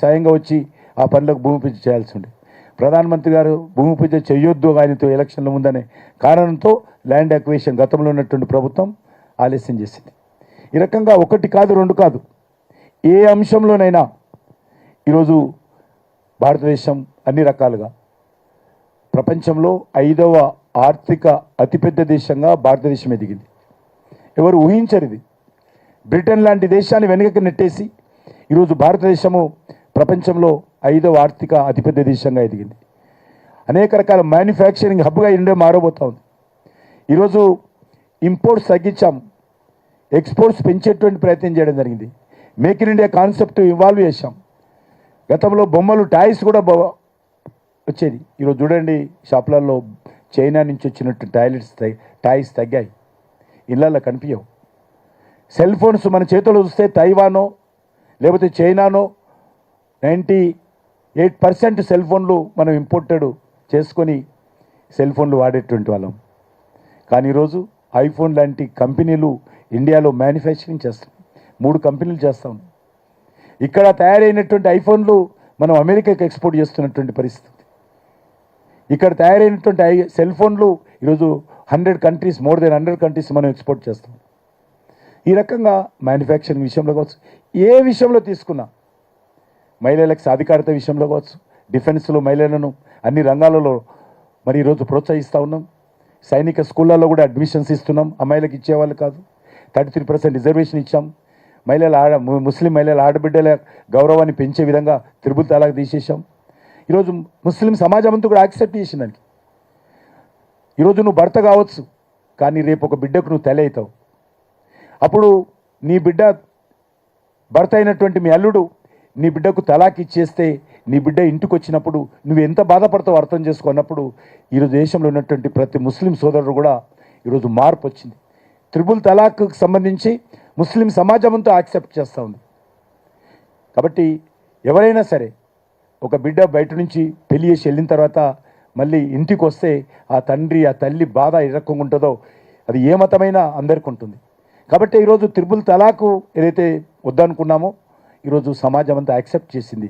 స్వయంగా వచ్చి ఆ పనులకు భూమి పూజ చేయాల్సి ఉండే ప్రధానమంత్రి గారు భూమి పూజ చేయొద్దు ఆయనతో ఎలక్షన్ల ముందనే కారణంతో ల్యాండ్ అక్వేషన్ గతంలో ఉన్నటువంటి ప్రభుత్వం ఆలస్యం చేసింది. ఈ రకంగా ఒకటి కాదు రెండు కాదు. ఏ అంశంలోనైనా ఈరోజు భారతదేశం అన్ని రకాలుగా ప్రపంచంలో ఐదవ ఆర్థిక అతిపెద్ద దేశంగా భారతదేశం ఎదిగింది. ఎవరు ఊహించరు ఇది. బ్రిటన్ లాంటి దేశాన్ని వెనుకకి నెట్టేసి ఈరోజు భారతదేశము ప్రపంచంలో ఐదవ ఆర్థిక అతిపెద్ద దేశంగా ఎదిగింది. అనేక రకాల మ్యానుఫ్యాక్చరింగ్ హబ్గా ఇండియా మారబోతా ఉంది. ఈరోజు ఇంపోర్ట్స్ తగ్గించాం. ఎక్స్పోర్ట్స్ పెంచేటువంటి ప్రయత్నం చేయడం జరిగింది. Make in India concept evolve చేశాం. గతంలో బొమ్మలు టాయ్స్ కూడా వచ్చేది. ఈరోజు చూడండి షాపులలో చైనా నుంచి వచ్చినట్టు టాయిలెట్స్ టాయ్స్ తగ్గాయి. ఇళ్ళల్లో కనిపించవు. సెల్ ఫోన్స్ మన చేతిలో చూస్తే తైవానో లేకపోతే చైనానో నైంటీ ఎయిట్ పర్సెంట్ సెల్ ఫోన్లు మనం ఇంపోర్టెడ్ చేసుకొని సెల్ ఫోన్లు వాడేటువంటి వాళ్ళం. కానీ ఈరోజు ఐఫోన్ లాంటి కంపెనీలు ఇండియాలో మ్యానుఫ్యాక్చరింగ్ చేస్తాం మూడు కంపెనీలు చేస్తాం ఇక్కడ తయారైనటువంటి ఐఫోన్లు మనం అమెరికాకి ఎక్స్పోర్ట్ చేస్తున్నటువంటి పరిస్థితి. ఇక్కడ తయారైనటువంటి ఐ సెల్ ఫోన్లు ఈరోజు hundred countries more than hundred countries మనం ఎక్స్పోర్ట్ చేస్తాం. ఈ రకంగా మ్యానుఫ్యాక్చరింగ్ విషయంలో కావచ్చు ఏ విషయంలో తీసుకున్నా? మహిళలకు సాధికారత విషయంలో కావచ్చు డిఫెన్స్లో మహిళలను అన్ని రంగాలలో మరి ఈరోజు ప్రోత్సహిస్తూ ఉన్నాం. సైనిక స్కూళ్ళల్లో కూడా అడ్మిషన్స్ ఇస్తున్నాం. అమ్మాయిలకు ఇచ్చేవాళ్ళు కాదు. థర్టీ త్రీ పర్సెంట్ రిజర్వేషన్ ఇచ్చాం. మహిళల ఆడ ముస్లిం మహిళల ఆడబిడ్డల గౌరవాన్ని పెంచే విధంగా త్రిబుల్ తలాక్ తీసేసాం ఈరోజు ముస్లిం సమాజం అంతా కూడా యాక్సెప్ట్ చేసిందానికి ఈరోజు నువ్వు భర్త కావచ్చు కానీ రేపు ఒక బిడ్డకు నువ్వు తల్లి అప్పుడు నీ బిడ్డ భర్త అయినటువంటి మీ అల్లుడు నీ బిడ్డకు తలాక్ ఇచ్చేస్తే నీ బిడ్డ ఇంటికి వచ్చినప్పుడు నువ్వు ఎంత బాధపడతావు అర్థం చేసుకున్నప్పుడు ఈరోజు దేశంలో ఉన్నటువంటి ప్రతి ముస్లిం సోదరుడు కూడా ఈరోజు మార్పు వచ్చింది. త్రిబుల్ తలాక్కు సంబంధించి ముస్లిం సమాజం అంతా యాక్సెప్ట్ చేస్తూ ఉంది. కాబట్టి ఎవరైనా సరే ఒక బిడ్డ బయట నుంచి పెళ్ళి చేసి వెళ్ళిన తర్వాత మళ్ళీ ఇంటికి వస్తే ఆ తండ్రి ఆ తల్లి బాధ ఏ రకంగా ఉంటుందో అది ఏ మతమైనా అందరికీ ఉంటుంది. కాబట్టి ఈరోజు త్రిబుల్ తలాకు ఏదైతే వద్దనుకున్నామో. ఈరోజు సమాజం అంతా యాక్సెప్ట్ చేసింది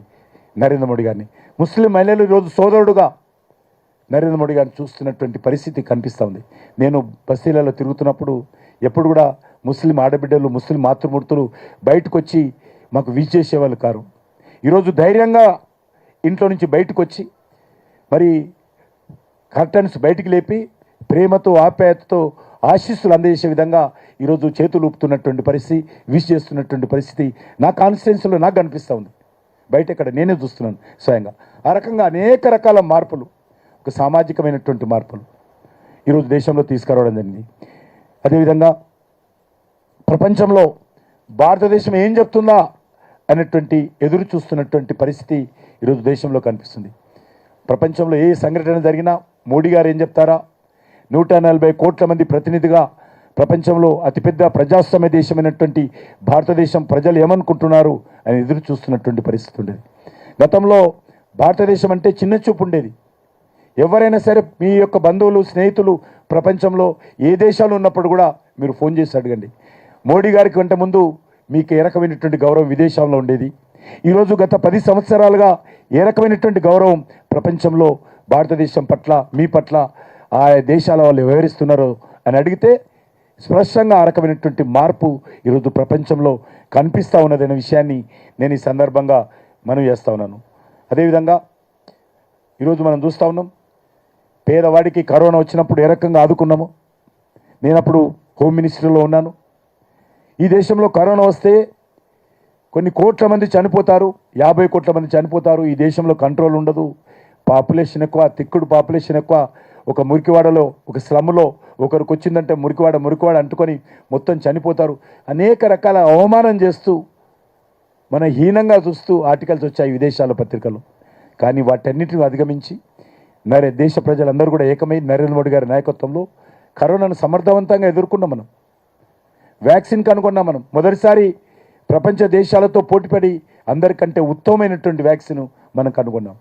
నరేంద్ర మోడీ గారిని. ముస్లిం మహిళలు ఈరోజు సోదరుడుగా నరేంద్ర మోడీ గారిని చూస్తున్నటువంటి పరిస్థితి కనిపిస్తూ ఉంది. నేను బస్తీలలో తిరుగుతున్నప్పుడు ఎప్పుడు కూడా ముస్లిం ఆడబిడ్డలు ముస్లిం మాతృమూర్తులు బయటకు వచ్చి మాకు విజ్ చేసేవాళ్ళు కారు. ఈరోజు ధైర్యంగా ఇంట్లో నుంచి బయటకు వచ్చి మరి కర్టన్స్ బయటికి లేపి ప్రేమతో ఆప్యాయతతో ఆశీస్సులు అందజేసే విధంగా ఈరోజు చేతులు ఊపుతున్నటువంటి పరిస్థితి విష్ చేస్తున్నటువంటి పరిస్థితి నా కాన్స్టిట్యున్సీలో నాకు కనిపిస్తూ ఉంది. బయట ఇక్కడ నేనే చూస్తున్నాను స్వయంగా. ఆ రకంగా అనేక రకాల మార్పులు ఒక సామాజికమైనటువంటి మార్పులు ఈరోజు దేశంలో తీసుకురావడం జరిగింది. అదేవిధంగా ప్రపంచంలో భారతదేశం ఏం చెప్తుందా అనేటువంటి ఎదురు చూస్తున్నటువంటి పరిస్థితి ఈరోజు దేశంలో కనిపిస్తుంది. ప్రపంచంలో ఏ సంఘటన జరిగినా మోడీ గారు ఏం చెప్తారా? నూట నలభై కోట్ల మంది ప్రతినిధిగా ప్రపంచంలో అతిపెద్ద ప్రజాస్వామ్య దేశమైనటువంటి భారతదేశం ప్రజలు ఏమనుకుంటున్నారు అని ఎదురు చూస్తున్నటువంటి పరిస్థితి ఉండేది. గతంలో భారతదేశం అంటే చిన్న చూపు ఉండేది. ఎవరైనా సరే మీ యొక్క బంధువులు స్నేహితులు ప్రపంచంలో ఏ దేశాలు ఉన్నప్పుడు కూడా మీరు ఫోన్ చేసి అడగండి. మోడీ గారికి కంటే ముందు మీకు ఏ రకమైనటువంటి గౌరవం విదేశాల్లో ఉండేది? ఈరోజు గత పది సంవత్సరాలుగా ఏ రకమైనటువంటి గౌరవం ప్రపంచంలో భారతదేశం పట్ల మీ పట్ల ఆయా దేశాల వాళ్ళు వివరిస్తున్నారో అని అడిగితే స్పష్టంగా ఆ రకమైనటువంటి మార్పు ఈరోజు ప్రపంచంలో కనిపిస్తూ ఉన్నదనే విషయాన్ని నేను ఈ సందర్భంగా మనం చేస్తూ ఉన్నాను. అదేవిధంగా ఈరోజు మనం చూస్తూ ఉన్నాం పేదవాడికి కరోనా వచ్చినప్పుడు ఏ రకంగా ఆదుకున్నాము నేను అప్పుడు హోమ్ మినిస్ట్రీలో ఉన్నాను. ఈ దేశంలో కరోనా వస్తే కొన్ని కోట్ల మంది చనిపోతారు యాభై కోట్ల మంది చనిపోతారు. ఈ దేశంలో కంట్రోల్ ఉండదు పాపులేషన్ ఎక్కువ తిక్కుడు పాపులేషన్ ఎక్కువ ఒక మురికివాడలో ఒక స్లమ్లో ఒకరికి వచ్చిందంటే మురికివాడ మురికివాడ అంటుకొని మొత్తం చనిపోతారు. అనేక రకాల అవమానం చేస్తూ మన హీనంగా చూస్తూ ఆర్టికల్స్ వచ్చాయి విదేశాల పత్రికలు కానీ వాటన్నిటిని అధిగమించి నరే దేశ ప్రజలందరూ కూడా ఏకమై నరేంద్ర మోడీ గారి నాయకత్వంలో కరోనాను సమర్థవంతంగా ఎదుర్కొన్నాం మనం. వ్యాక్సిన్ కనుగొన్నాం మనం. మొదటిసారి ప్రపంచ దేశాలతో పోటీపడి అందరికంటే ఉత్తమమైనటువంటి వ్యాక్సిన్ మనం కనుగొన్నాం.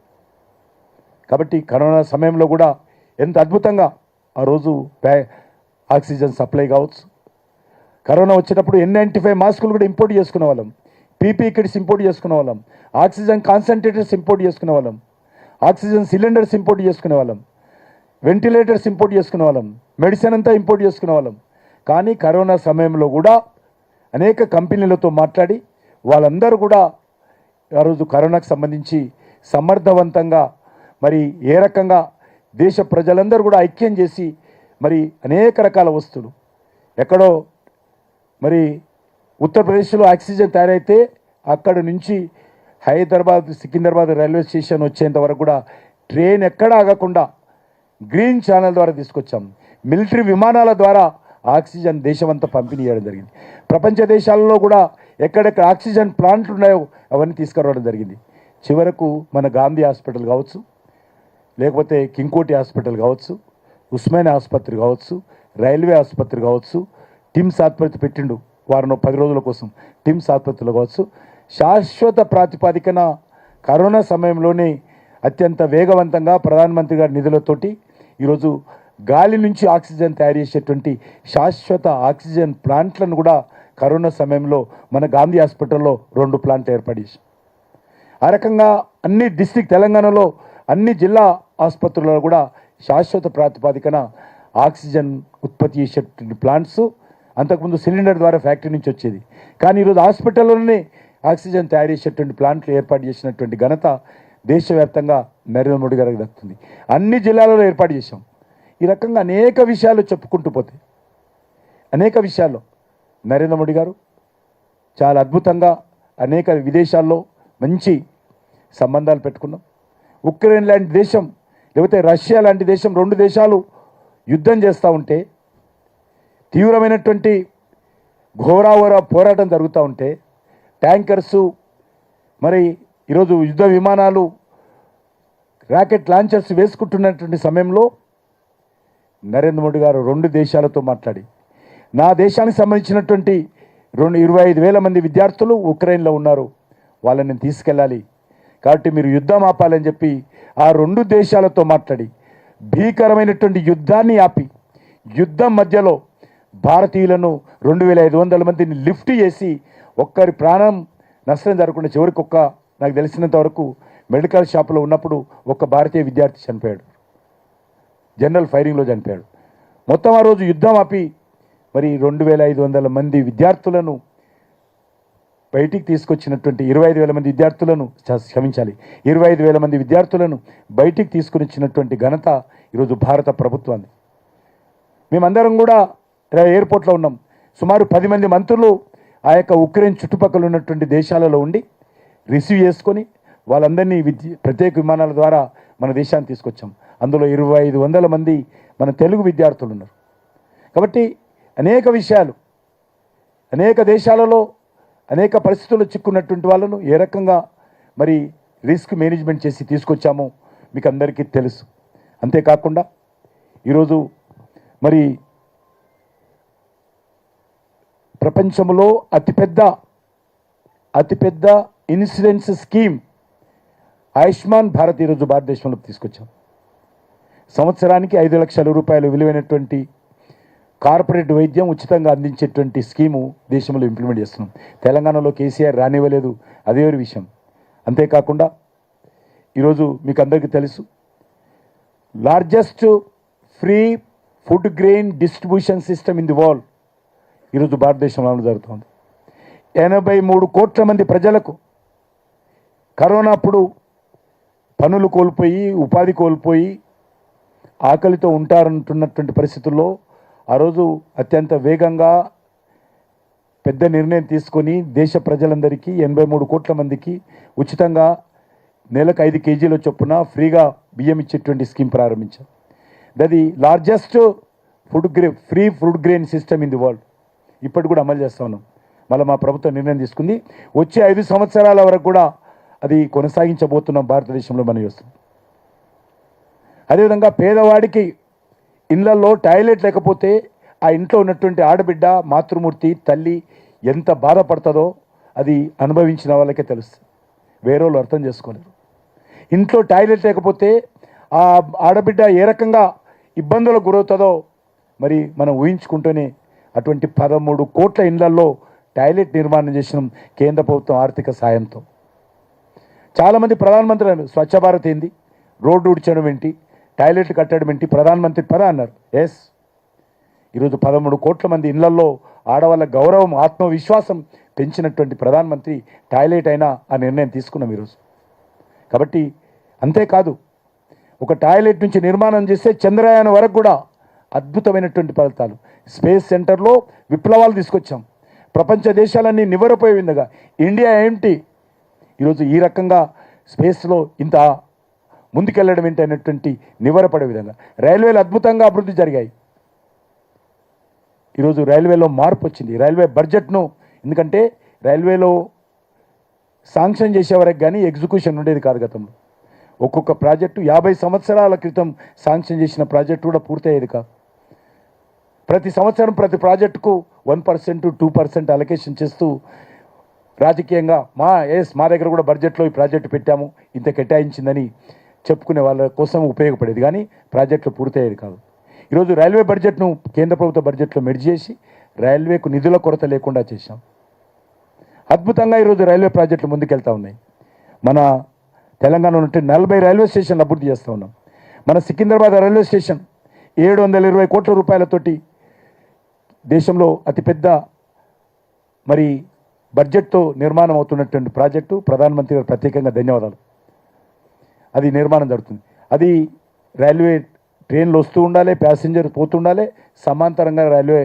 కాబట్టి కరోనా సమయంలో కూడా ఎంత అద్భుతంగా. ఆ రోజు ఆక్సిజన్ సప్లై కావచ్చు. కరోనా వచ్చేటప్పుడు ఎన్ నైంటీ ఫైవ్ మాస్కులు కూడా ఇంపోర్ట్ చేసుకునే వాళ్ళం. పీపీ కిట్స్ ఇంపోర్ట్ చేసుకునే వాళ్ళం. ఆక్సిజన్ కాన్సన్ట్రేటర్స్ ఇంపోర్ట్ చేసుకునే వాళ్ళం. ఆక్సిజన్ సిలిండర్స్ ఇంపోర్ట్ చేసుకునే వాళ్ళం. వెంటిలేటర్స్ ఇంపోర్ట్ చేసుకునే వాళ్ళం. మెడిసిన్ అంతా ఇంపోర్ట్ చేసుకునే వాళ్ళం. కానీ కరోనా సమయంలో కూడా అనేక కంపెనీలతో మాట్లాడి వాళ్ళందరూ కూడా ఆ రోజు కరోనాకు సంబంధించి సమర్థవంతంగా మరి ఏ రకంగా దేశ ప్రజలందరూ కూడా ఐక్యం చేసి మరి అనేక రకాల వస్తువులు. ఎక్కడో మరి ఉత్తరప్రదేశ్లో ఆక్సిజన్ తయారైతే అక్కడ నుంచి హైదరాబాద్ సికింద్రాబాద్ రైల్వే స్టేషన్ వచ్చేంత వరకు కూడా ట్రైన్ ఎక్కడ ఆగకుండా గ్రీన్ ఛానల్ ద్వారా తీసుకొచ్చాం. మిలిటరీ విమానాల ద్వారా ఆక్సిజన్ దేశమంతా పంపిణీ చేయడం జరిగింది. ప్రపంచ దేశాలలో కూడా ఎక్కడెక్కడ ఆక్సిజన్ ప్లాంట్లు ఉన్నాయో అవన్నీ తీసుకురావడం జరిగింది. చివరకు మన గాంధీ హాస్పిటల్ కావచ్చు లేకపోతే కింకోటి హాస్పిటల్ కావచ్చు ఉస్మానియా ఆసుపత్రి కావచ్చు రైల్వే ఆసుపత్రి కావచ్చు టిమ్స్ ఆసుపత్రి పెట్టిండు వారం పది రోజుల కోసం. టిమ్స్ ఆసుపత్రిలో కావచ్చు. శాశ్వత ప్రాతిపదికన కరోనా సమయంలోనే అత్యంత వేగవంతంగా ప్రధానమంత్రి గారి నిధులతోటి ఈరోజు గాలి నుంచి ఆక్సిజన్ తయారు చేసేటువంటి శాశ్వత ఆక్సిజన్ ప్లాంట్లను కూడా కరోనా సమయంలో మన గాంధీ హాస్పిటల్లో రెండు ప్లాంట్లు ఏర్పడి ఆ రకంగా అన్ని డిస్టిక్ తెలంగాణలో అన్ని జిల్లా ఆసుపత్రులలో కూడా శాశ్వత ప్రాతిపదికన ఆక్సిజన్ ఉత్పత్తి చేసేటువంటి ప్లాంట్స్ అంతకుముందు సిలిండర్ ద్వారా ఫ్యాక్టరీ నుంచి వచ్చేది. కానీ ఈరోజు హాస్పిటల్లోనే ఆక్సిజన్ తయారు చేసేటువంటి ప్లాంట్లు ఏర్పాటు చేసినటువంటి ఘనత దేశవ్యాప్తంగా నరేంద్ర మోడీ గారికి దక్కుతుంది. అన్ని జిల్లాలలో ఏర్పాటు చేశాం. ఈ రకంగా అనేక విషయాలు చెప్పుకుంటూ పోతే అనేక విషయాల్లో నరేంద్ర మోడీ గారు చాలా అద్భుతంగా అనేక విదేశాల్లో మంచి సంబంధాలు పెట్టుకున్నాం. ఉక్రెయిన్ లాంటి దేశం లేకపోతే రష్యా లాంటి దేశం రెండు దేశాలు యుద్ధం చేస్తూ ఉంటే తీవ్రమైనటువంటి ఘోరాఘోర పోరాటం జరుగుతూ ఉంటే ట్యాంకర్సు మరి ఈరోజు యుద్ధ విమానాలు రాకెట్ లాంచర్స్ వేసుకుంటున్నటువంటి సమయంలో నరేంద్ర మోడీ గారు రెండు దేశాలతో మాట్లాడి నా దేశానికి సంబంధించినటువంటి రెండు ఇరవై ఐదు వేల మంది విద్యార్థులు ఉక్రెయిన్లో ఉన్నారు వాళ్ళని నేను తీసుకెళ్ళాలి కాబట్టి మీరు యుద్ధం ఆపాలని చెప్పి ఆ రెండు దేశాలతో మాట్లాడి భీకరమైనటువంటి యుద్ధాన్ని ఆపి యుద్ధం మధ్యలో భారతీయులను రెండు వేల ఐదు వందల మందిని లిఫ్ట్ చేసి ఒక్కరి ప్రాణం నష్టం జరగకుండా చివరికి ఒక్క నాకు తెలిసినంత వరకు మెడికల్ షాప్లో ఉన్నప్పుడు ఒక భారతీయ విద్యార్థి చనిపోయాడు. జనరల్ ఫైరింగ్లో చనిపోయాడు. మొత్తం ఆ రోజు యుద్ధం ఆపి మరి రెండు వేల ఐదు వందల మంది విద్యార్థులను బయటికి తీసుకొచ్చినటువంటి ఇరవై ఐదు వేల మంది విద్యార్థులను క్షమించాలి. ఇరవై ఐదు వేల మంది విద్యార్థులను బయటికి తీసుకుని వచ్చినటువంటి ఘనత ఈరోజు భారత ప్రభుత్వాన్ని మేమందరం కూడా ఎయిర్పోర్ట్లో ఉన్నాం. సుమారు పది మంది మంత్రులు ఆ యొక్క ఉక్రెయిన్ చుట్టుపక్కల ఉన్నటువంటి దేశాలలో ఉండి రిసీవ్ చేసుకొని వాళ్ళందరినీ విద్య ప్రత్యేక విమానాల ద్వారా మన దేశాన్ని తీసుకొచ్చాం. అందులో ఇరవై ఐదు వందల మంది మన తెలుగు విద్యార్థులు ఉన్నారు. కాబట్టి అనేక విషయాలు అనేక దేశాలలో అనేక పరిస్థితుల్లో చిక్కున్నటువంటి వాళ్ళను ఏ రకంగా మరి రిస్క్ మేనేజ్మెంట్ చేసి తీసుకొచ్చామో మీకు అందరికీ తెలుసు. అంతేకాకుండా ఈరోజు మరి ప్రపంచంలో అతిపెద్ద అతిపెద్ద ఇన్సూరెన్స్ స్కీమ్ ఆయుష్మాన్ భారత్ ఈరోజు భారతదేశంలోకి తీసుకొచ్చాం. సంవత్సరానికి ఐదు లక్షల రూపాయలు విలువైనటువంటి కార్పొరేట్ వైద్యం ఉచితంగా అందించేటువంటి స్కీము దేశంలో ఇంప్లిమెంట్ చేస్తున్నాం. తెలంగాణలో కేసీఆర్ రానివ్వలేదు. అదే ఒక విషయం. అంతేకాకుండా ఈరోజు మీకు అందరికీ తెలుసు largest free food grain distribution system in the world ఈరోజు భారతదేశంలో అమలు జరుగుతుంది. ఎనభై మూడు కోట్ల మంది ప్రజలకు కరోనా అప్పుడు పనులు కోల్పోయి ఉపాధి కోల్పోయి ఆకలితో ఉంటారంటున్నటువంటి పరిస్థితుల్లో ఆ రోజు అత్యంత వేగంగా పెద్ద నిర్ణయం తీసుకొని దేశ ప్రజలందరికీ ఎనభై మూడు కోట్ల మందికి ఉచితంగా నెలకు ఐదు కేజీల చొప్పున ఫ్రీగా బియ్యం ఇచ్చేటువంటి స్కీమ్ ప్రారంభించాం దది largest food grey free food grain system in the world ఇప్పటి కూడా అమలు చేస్తా ఉన్నాం. మళ్ళీ మా ప్రభుత్వం నిర్ణయం తీసుకుంది. వచ్చే ఐదు సంవత్సరాల వరకు కూడా అది కొనసాగించబోతున్నాం భారతదేశంలో మనం చేస్తున్నాం. అదేవిధంగా పేదవాడికి ఇళ్ళలో టాయిలెట్ లేకపోతే ఆ ఇంట్లో ఉన్నటువంటి ఆడబిడ్డ మాతృమూర్తి తల్లి ఎంత బాధపడుతుందో అది అనుభవించిన వాళ్ళకే తెలుస్తుంది. వేరే వాళ్ళు అర్థం చేసుకోలేరు ఇంట్లో టాయిలెట్ లేకపోతే ఆ ఆడబిడ్డ ఏ రకంగా ఇబ్బందులకు గురవుతుందో మరి మనం ఊహించుకుంటూనే అటువంటి పదమూడు కోట్ల ఇళ్ళలో టాయిలెట్ నిర్మాణం చేసిన కేంద్ర ప్రభుత్వం ఆర్థిక సాయంతో. చాలామంది ప్రధానమంత్రి స్వచ్ఛ భారత్ ఏంది? రోడ్డు ఉడిచడం ఏంటి? టాయిలెట్ కట్టడం ఏంటి? ప్రధానమంత్రి పద అన్నారు. ఎస్ ఈరోజు పదమూడు కోట్ల మంది ఇళ్ళలో ఆడవాళ్ళ గౌరవం ఆత్మవిశ్వాసం పెంచినటువంటి ప్రధానమంత్రి టాయిలెట్ అయినా ఆ నిర్ణయం తీసుకున్నాం ఈరోజు. కాబట్టి అంతేకాదు ఒక టాయిలెట్ నుంచి నిర్మాణం చేస్తే చంద్రయాన్ వరకు కూడా అద్భుతమైనటువంటి ఫలితాలు. స్పేస్ సెంటర్లో విప్లవాలు తీసుకొచ్చాం. ప్రపంచ దేశాలన్నీ నివ్వరపోయే ఇండియా ఏంటి? ఈరోజు ఈ రకంగా స్పేస్లో ఇంత ముందుకెళ్ళడం ఏంటి అనేటువంటి విధంగా. రైల్వేలు అద్భుతంగా అభివృద్ధి జరిగాయి. ఈరోజు రైల్వేలో మార్పు వచ్చింది. రైల్వే బడ్జెట్ను ఎందుకంటే రైల్వేలో శాంక్షన్ చేసే వరకు కానీ ఎగ్జిక్యూషన్ ఉండేది కాదు గతంలో. ఒక్కొక్క ప్రాజెక్టు యాభై సంవత్సరాల క్రితం శాంక్షన్ చేసిన ప్రాజెక్టు కూడా పూర్తయ్యేది కాదు. ప్రతి సంవత్సరం ప్రతి ప్రాజెక్టుకు one percent two percent allocation చేస్తూ రాజకీయంగా మా ఎస్ మా దగ్గర కూడా బడ్జెట్లో ఈ ప్రాజెక్టు పెట్టాము. ఇంత కేటాయించిందని చెప్పుకునే వాళ్ళ కోసం ఉపయోగపడేది. కానీ ప్రాజెక్టులు పూర్తయ్యేది కాదు. ఈరోజు రైల్వే బడ్జెట్ను కేంద్ర ప్రభుత్వ బడ్జెట్లో మెర్జ్ చేసి రైల్వేకు నిధుల కొరత లేకుండా చేశాం. అద్భుతంగా ఈరోజు రైల్వే ప్రాజెక్టులు ముందుకెళ్తా ఉన్నాయి. మన తెలంగాణ నుండి నలభై రైల్వే స్టేషన్లు అభివృద్ధి చేస్తూ ఉన్నాం. మన సికింద్రాబాద్ రైల్వే స్టేషన్ ఏడు వందల ఇరవై కోట్ల రూపాయలతోటి దేశంలో అతిపెద్ద మరి బడ్జెట్తో నిర్మాణం అవుతున్నటువంటి ప్రాజెక్టు. ప్రధానమంత్రి గారు ప్రత్యేకంగా ధన్యవాదాలు. అది నిర్మాణం జరుగుతుంది. అది రైల్వే ట్రైన్లు వస్తూ ఉండాలి ప్యాసింజర్ పోతుండాలి సమాంతరంగా రైల్వే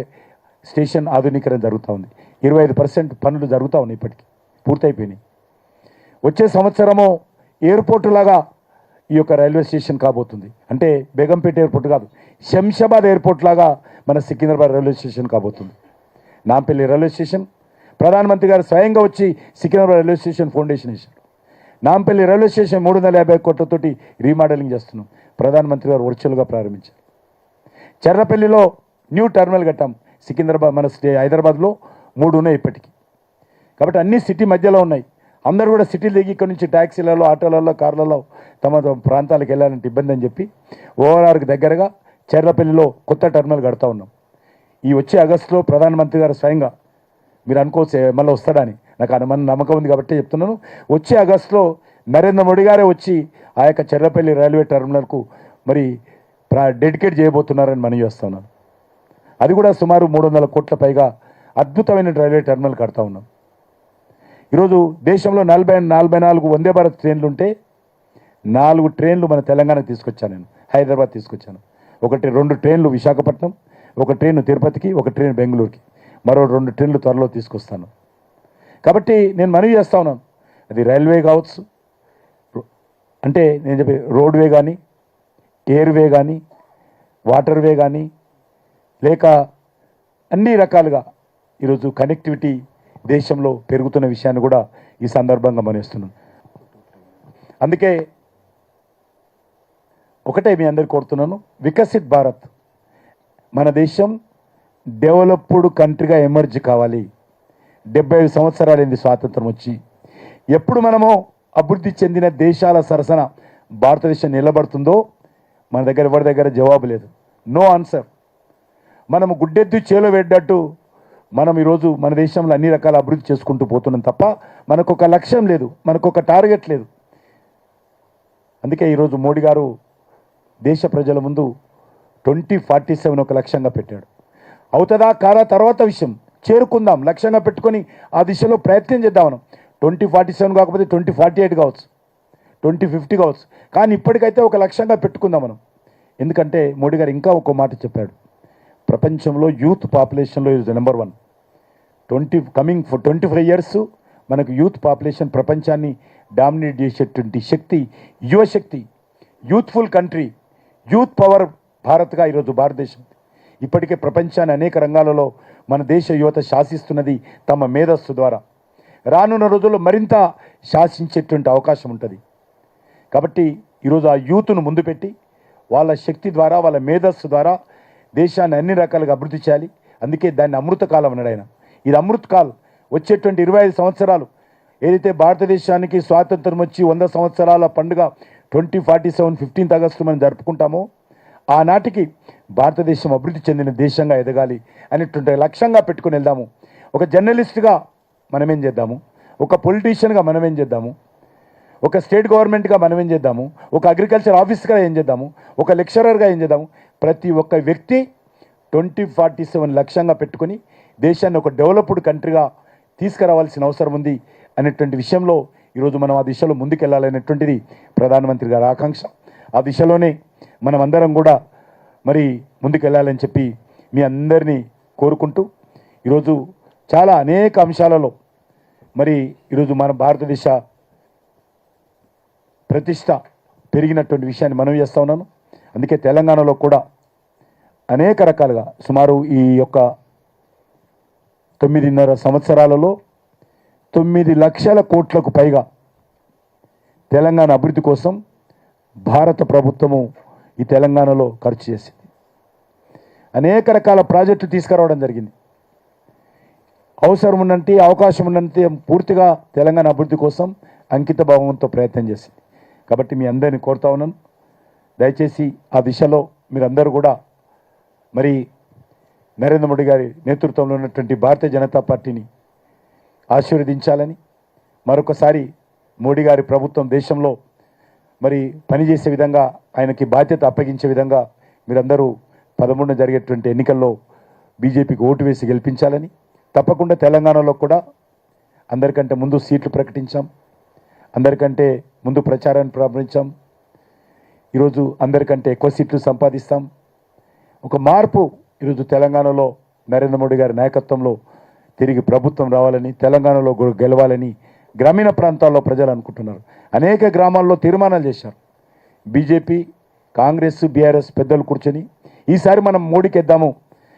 స్టేషన్ ఆధునీకరణ జరుగుతూ ఉంది. ఇరవై ఐదు పర్సెంట్ పనులు జరుగుతూ ఉన్నాయి ఇప్పటికీ పూర్తయిపోయినాయి. వచ్చే సంవత్సరము ఎయిర్పోర్ట్ లాగా ఈ యొక్క రైల్వే స్టేషన్ కాబోతుంది. అంటే బేగంపేట ఎయిర్పోర్ట్ కాదు శంషాబాద్ ఎయిర్పోర్ట్ లాగా మన సికింద్రాబాద్ రైల్వే స్టేషన్ కాబోతుంది. నాంపల్లి రైల్వే స్టేషన్ ప్రధానమంత్రి గారు స్వయంగా వచ్చి సికింద్రాబాద్ రైల్వే స్టేషన్ ఫౌండేషన్ వేశారు. నాంపల్లి రైల్వే స్టేషన్ మూడు వందల యాభై కోట్లతోటి రీమోడలింగ్ చేస్తున్నాం. ప్రధానమంత్రి గారు వర్చువల్గా ప్రారంభించారు. చెర్రపల్లిలో న్యూ టర్మినల్ కట్టాం. సికింద్రాబాద్ మన స్టే హైదరాబాద్లో మూడు ఉన్నాయి ఇప్పటికీ. కాబట్టి అన్ని సిటీ మధ్యలో ఉన్నాయి. అందరూ కూడా సిటీలు దిగి ఇక్కడ నుంచి ట్యాక్సీలలో ఆటోలలో కార్లలో తమ తమ ప్రాంతాలకు వెళ్ళాలంటే ఇబ్బంది అని చెప్పి ఓఆర్ఆర్కి దగ్గరగా చెర్రపల్లిలో కొత్త టర్మినల్ కడతా ఉన్నాం. ఈ వచ్చే ఆగస్టులో ప్రధానమంత్రి గారు స్వయంగా మీరు అనుకోవచ్చు మళ్ళీ వస్తాడని. నాకు అనుమాన నమ్మకం ఉంది కాబట్టి చెప్తున్నాను. వచ్చే ఆగస్టులో నరేంద్ర మోడీ గారే వచ్చి ఆ యొక్క చెర్రపల్లి రైల్వే టర్మినల్కు మరి ప్రా డెడికేట్ చేయబోతున్నారని మనం చేస్తున్నాను అది కూడా సుమారు మూడు వందల కోట్ల పైగా అద్భుతమైన రైల్వే టర్మినల్ కడతా ఉన్నాం. ఈరోజు దేశంలో నలభై నలభై నాలుగు వందే భారత్ ట్రైన్లు ఉంటే నాలుగు ట్రైన్లు మన తెలంగాణకు తీసుకొచ్చాను నేను. హైదరాబాద్ తీసుకొచ్చాను. ఒకటి రెండు ట్రైన్లు విశాఖపట్నం ఒక ట్రైన్ తిరుపతికి ఒక ట్రైన్ బెంగళూరుకి. మరో రెండు ట్రైన్లు త్వరలో తీసుకొస్తాను. కాబట్టి నేను మనవి చేస్తా ఉన్నాను. అది రైల్వే కావచ్చు. అంటే నేను చెప్పే రోడ్వే కానీ ఎయిర్వే కానీ వాటర్వే కానీ లేక అన్ని రకాలుగా ఈరోజు కనెక్టివిటీ దేశంలో పెరుగుతున్న విషయాన్ని కూడా ఈ సందర్భంగా మనిస్తున్నాను అందుకే ఒకటే మీ అందరు కోరుతున్నాను. వికసిత్ భారత్ మన దేశం డెవలప్డ్ కంట్రీగా ఎమర్జ్ కావాలి. డెబ్బై ఐదు సంవత్సరాలైంది స్వాతంత్రం వచ్చి. ఎప్పుడు మనము అభివృద్ధి చెందిన దేశాల సరసన భారతదేశం నిలబడుతుందో మన దగ్గర ఎవరి దగ్గర జవాబు లేదు. No answer. మనము గుడ్డెద్దు చేలో పెట్టినట్టు మనం ఈరోజు మన దేశంలో అన్ని రకాల అభివృద్ధి చేసుకుంటూ పోతున్నాం తప్ప మనకు ఒక లక్ష్యం లేదు మనకు ఒక టార్గెట్ లేదు. అందుకే ఈరోజు మోడీ గారు దేశ ప్రజల ముందు ట్వంటీ ఫార్టీ సెవెన్ ఒక లక్ష్యంగా పెట్టాడు. అవుతుందా కారా తర్వాత విషయం. చేరుకుందాం. లక్ష్యంగా పెట్టుకొని ఆ దిశలో ప్రయత్నం చేద్దాం మనం. ట్వంటీ ఫార్టీ సెవెన్ కాకపోతే ట్వంటీ ఫార్టీ ఎయిట్ కావచ్చు. ట్వంటీ ఫిఫ్టీ కావచ్చు. కానీ ఇప్పటికైతే ఒక లక్ష్యంగా పెట్టుకుందాం మనం. ఎందుకంటే మోడీ గారు ఇంకా ఒక మాట చెప్పాడు. ప్రపంచంలో youth పాపులేషన్లో is number one. Twenty coming for twenty five years మనకు యూత్ పాపులేషన్ ప్రపంచాన్ని డామినేట్ చేసేటువంటి శక్తి యువశక్తి యూత్ఫుల్ కంట్రీ యూత్ పవర్ భారత్గా ఈరోజు భారతదేశం. ఇప్పటికే ప్రపంచాన్ని అనేక రంగాలలో మన దేశ యువత శాసిస్తున్నది తమ మేధస్సు ద్వారా. రానున్న రోజుల్లో మరింత శాసించేటువంటి అవకాశం ఉంటుంది. కాబట్టి ఈరోజు ఆ యూత్ను ముందు పెట్టి వాళ్ళ శక్తి ద్వారా వాళ్ళ మేధస్సు ద్వారా దేశాన్ని అన్ని రకాలుగా అభివృద్ధి చేయాలి. అందుకే దాన్ని అమృత కాలం అన్నాడు ఆయన. ఇది అమృత్ వచ్చేటువంటి ఇరవై ఐదు సంవత్సరాలు ఏదైతే భారతదేశానికి స్వాతంత్రం వచ్చి వంద సంవత్సరాల పండుగ twenty forty seven fifteenth August మనం జరుపుకుంటామో ఆనాటికి భారతదేశం అభివృద్ధి చెందిన దేశంగా ఎదగాలి అనేటువంటి లక్ష్యంగా పెట్టుకుని వెళ్దాము. ఒక జర్నలిస్ట్గా మనమేం చేద్దాము? ఒక పొలిటీషియన్గా మనమేం చేద్దాము? ఒక స్టేట్ గవర్నమెంట్గా మనం ఏం చేద్దాము? ఒక అగ్రికల్చర్ ఆఫీస్గా ఏం చేద్దాము? ఒక లెక్చరర్గా ఏం చేద్దాము? ప్రతి ఒక్క వ్యక్తి ట్వంటీ ఫార్టీ సెవెన్ లక్ష్యంగా పెట్టుకొని దేశాన్ని ఒక డెవలప్డ్ కంట్రీగా తీసుకురావాల్సిన అవసరం ఉంది అనేటువంటి విషయంలో ఈరోజు మనం ఆ దిశలో ముందుకెళ్ళాలనేటువంటిది ప్రధానమంత్రి గారి ఆకాంక్ష. ఆ దిశలోనే మనమందరం కూడా మరి ముందుకెళ్ళాలని చెప్పి మీ అందరినీ కోరుకుంటూ ఈరోజు చాలా అనేక అంశాలలో మరి ఈరోజు మన భారతదేశ ప్రతిష్ట పెరిగినటువంటి విషయాన్ని మనం చేస్తూ ఉన్నాను. అందుకే తెలంగాణలో కూడా అనేక రకాలుగా సుమారు ఈ యొక్క తొమ్మిదిన్నర సంవత్సరాలలో తొమ్మిది లక్షల కోట్లకు పైగా తెలంగాణ అభివృద్ధి కోసం భారత ప్రభుత్వము ఈ తెలంగాణలో ఖర్చు చేసింది. అనేక రకాల ప్రాజెక్టులు తీసుకురావడం జరిగింది. అవసరం ఉన్నంటే అవకాశం ఉన్నంత పూర్తిగా తెలంగాణ అభివృద్ధి కోసం అంకిత భావంతో ప్రయత్నం చేసింది. కాబట్టి మీ అందరిని కోరుతా ఉన్నాను. దయచేసి ఆ దిశలో మీరందరూ కూడా మరి నరేంద్ర మోడీ గారి నేతృత్వంలో ఉన్నటువంటి భారతీయ జనతా పార్టీని ఆశీర్వదించాలని మరొకసారి మోడీ గారి ప్రభుత్వం దేశంలో మరి పనిచేసే విధంగా ఆయనకి బాధ్యత అప్పగించే విధంగా మీరందరూ పదమూడున జరిగేటువంటి ఎన్నికల్లో బీజేపీకి ఓటు వేసి గెలిపించాలని తప్పకుండా తెలంగాణలో కూడా అందరికంటే ముందు సీట్లు ప్రకటించాం అందరికంటే ముందు ప్రచారాన్ని ప్రారంభించాం ఈరోజు అందరికంటే ఎక్కువ సీట్లు సంపాదిస్తాం. ఒక మార్పు ఈరోజు తెలంగాణలో నరేంద్ర మోడీ గారి నాయకత్వంలో తిరిగి ప్రభుత్వం రావాలని తెలంగాణలో గెలవాలని గ్రామీణ ప్రాంతాల్లో ప్రజలు అనుకుంటున్నారు. అనేక గ్రామాల్లో తీర్మానాలు చేశారు. బీజేపీ కాంగ్రెస్ బీఆర్ఎస్ పెద్దలు కూర్చొని ఈసారి మనం మోడీకెద్దాము.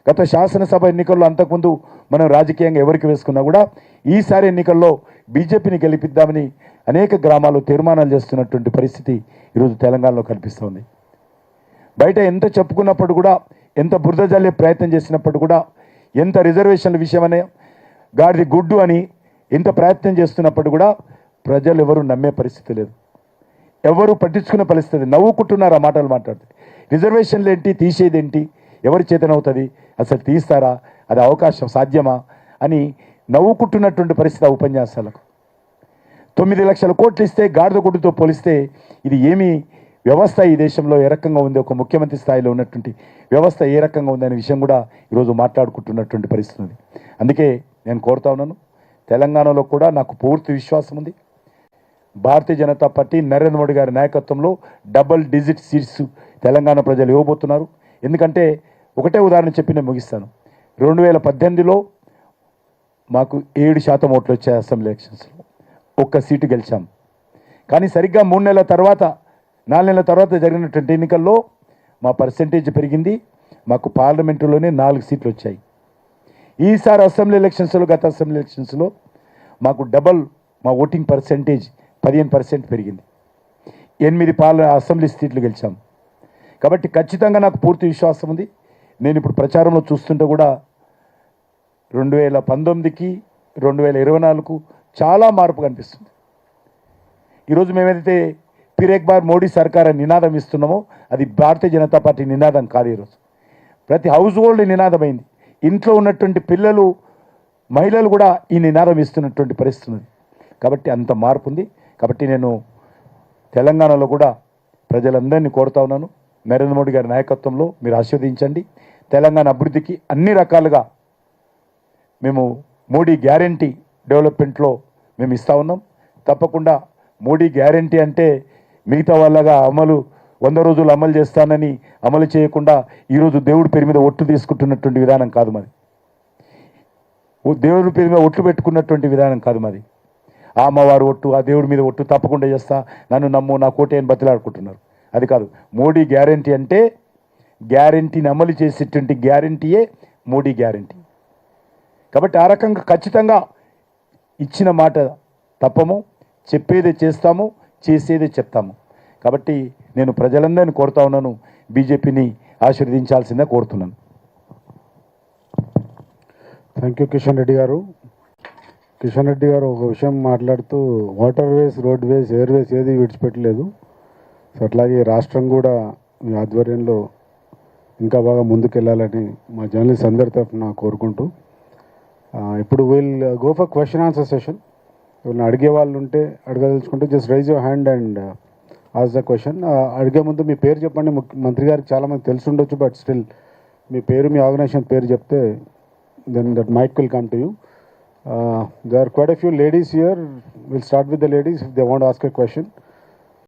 గత శాసనసభ ఎన్నికల్లో అంతకుముందు మనం రాజకీయంగా ఎవరికి వేసుకున్నా కూడా ఈసారి ఎన్నికల్లో బీజేపీని గెలిపిద్దామని అనేక గ్రామాలు తీర్మానాలు చేస్తున్నటువంటి పరిస్థితి ఈరోజు తెలంగాణలో కనిపిస్తోంది. బయట ఎంత చెప్పుకున్నప్పుడు కూడా ఎంత బురద జల్లే ప్రయత్నం చేసినప్పుడు కూడా ఎంత రిజర్వేషన్ల విషయమనే గాడిది గుడ్డు అని ఎంత ప్రయత్నం చేస్తున్నప్పుడు కూడా ప్రజలు ఎవరు నమ్మే పరిస్థితి లేదు. ఎవరు పట్టించుకునే పరిస్థితి నవ్వుకుంటున్నారు ఆ మాటలు మాట్లాడితే. రిజర్వేషన్లు ఏంటి? తీసేది ఏంటి? ఎవరి చేతనవుతుంది అసలు తీస్తారా? అది అవకాశం సాధ్యమా? అని నవ్వుకుంటున్నటువంటి పరిస్థితి ఆ ఉపన్యాసాలకు. తొమ్మిది లక్షల కోట్లు ఇస్తే గాడిద గుడ్డుతో పోలిస్తే ఇది ఏమి వ్యవస్థ ఈ దేశంలో ఏ రకంగా ఉంది? ఒక ముఖ్యమంత్రి స్థాయిలో ఉన్నటువంటి వ్యవస్థ ఏ రకంగా ఉంది అనే విషయం కూడా ఈరోజు మాట్లాడుకుంటున్నటువంటి పరిస్థితి ఉంది. అందుకే నేను కోరుతా ఉన్నాను. తెలంగాణలో కూడా నాకు పూర్తి విశ్వాసం ఉంది. భారతీయ జనతా పార్టీ నరేంద్ర మోడీ గారి నాయకత్వంలో డబల్ డిజిట్ సీట్స్ తెలంగాణ ప్రజలు ఇవ్వబోతున్నారు. ఎందుకంటే ఒకటే ఉదాహరణ చెప్పి నేను ముగిస్తాను. రెండు వేల పద్దెనిమిదిలో మాకు ఏడు శాతం ఓట్లు వచ్చాయి అసెంబ్లీ ఎలక్షన్స్లో ఒక్క సీటు గెలిచాం. కానీ సరిగ్గా మూడు నెలల తర్వాత నాలుగు నెలల తర్వాత జరిగినటువంటి ఎన్నికల్లో మా పర్సంటేజ్ పెరిగింది. మాకు పార్లమెంటులోనే నాలుగు సీట్లు వచ్చాయి. ఈసారి అసెంబ్లీ ఎలక్షన్స్లో గత అసెంబ్లీ ఎలక్షన్స్లో మాకు డబల్ మా ఓటింగ్ పర్సంటేజ్ పదిహేను పర్సెంట్ పెరిగింది. ఎనిమిది పార్ల అసెంబ్లీ సీట్లు గెలిచాం. కాబట్టి ఖచ్చితంగా నాకు పూర్తి విశ్వాసం ఉంది. నేను ఇప్పుడు ప్రచారంలో చూస్తుంటే కూడా రెండు వేల పంతొమ్మిదికి రెండు వేల ఇరవై నాలుగు చాలా మార్పు కనిపిస్తుంది. ఈరోజు మేమైతే పిరేక్ బార్ మోడీ సర్కార్ నినాదం ఇస్తున్నామో అది భారతీయ జనతా పార్టీ నినాదం కాదు ఈరోజు. ప్రతి హౌస్ హోల్డ్ నినాదమైంది. ఇంట్లో ఉన్నటువంటి పిల్లలు మహిళలు కూడా ఈ నినాదం ఇస్తున్నటువంటి పరిస్థితి ఉంది కాబట్టి అంత మార్పు ఉంది. కాబట్టి నేను తెలంగాణలో కూడా ప్రజలందరినీ కోరుతా ఉన్నాను. నరేంద్ర మోడీ గారి నాయకత్వంలో మీరు ఆస్వాదించండి తెలంగాణ అభివృద్ధికి అన్ని రకాలుగా మేము మోడీ గ్యారంటీ డెవలప్మెంట్లో మేము ఇస్తా ఉన్నాం. తప్పకుండా మోడీ గ్యారంటీ అంటే మిగతా వాళ్ళగా అమలు వంద రోజులు అమలు చేస్తానని అమలు చేయకుండా ఈరోజు దేవుడి పేరు మీద ఒట్టు తీసుకుంటున్నటువంటి విధానం కాదు మాది ఓ దేవుడి పేరు మీద ఒట్లు పెట్టుకున్నటువంటి విధానం కాదు మాది ఆ అమ్మవారు ఒట్టు ఆ దేవుడి మీద ఒట్టు తప్పకుండా చేస్తా నన్ను నమ్ము నా కోటే అని బతిలాడుకుంటున్నారు. అది కాదు మోడీ గ్యారంటీ అంటే గ్యారంటీని అమలు చేసేటువంటి గ్యారంటీయే మోడీ గ్యారంటీ. కాబట్టి ఆ రకంగా ఖచ్చితంగా ఇచ్చిన మాట తప్పము చెప్పేదే చేస్తాము చేసేదే చెప్తాము. కాబట్టి నేను ప్రజలందరినీ కోరుతా ఉన్నాను. బీజేపీని ఆశీర్వదించాల్సిందే కోరుతున్నాను. థ్యాంక్ యూ కిషన్ రెడ్డి గారు. కిషన్ రెడ్డి గారు ఒక విషయం మాట్లాడుతూ waterways roadways airways ఏది విడిచిపెట్టలేదు. సో అట్లాగే రాష్ట్రం కూడా మీ ఆధ్వర్యంలో ఇంకా బాగా ముందుకెళ్ళాలని మా జర్నలిస్ట్ అందరి తరఫున కోరుకుంటూ ఇప్పుడు will go for question answer session ఎవరిని అడిగే వాళ్ళు ఉంటే అడగదలుచుకుంటే just raise your hand and ask the question అడిగే ముందు మీ పేరు చెప్పండి. మంత్రి గారికి చాలామంది తెలిసి ఉండొచ్చు బట్ స్టిల్ మీ పేరు మీ ఆర్గనైజేషన్ పేరు చెప్తే then that mic will come to you they are quite a few ladies here will start with the ladies if they want ask a question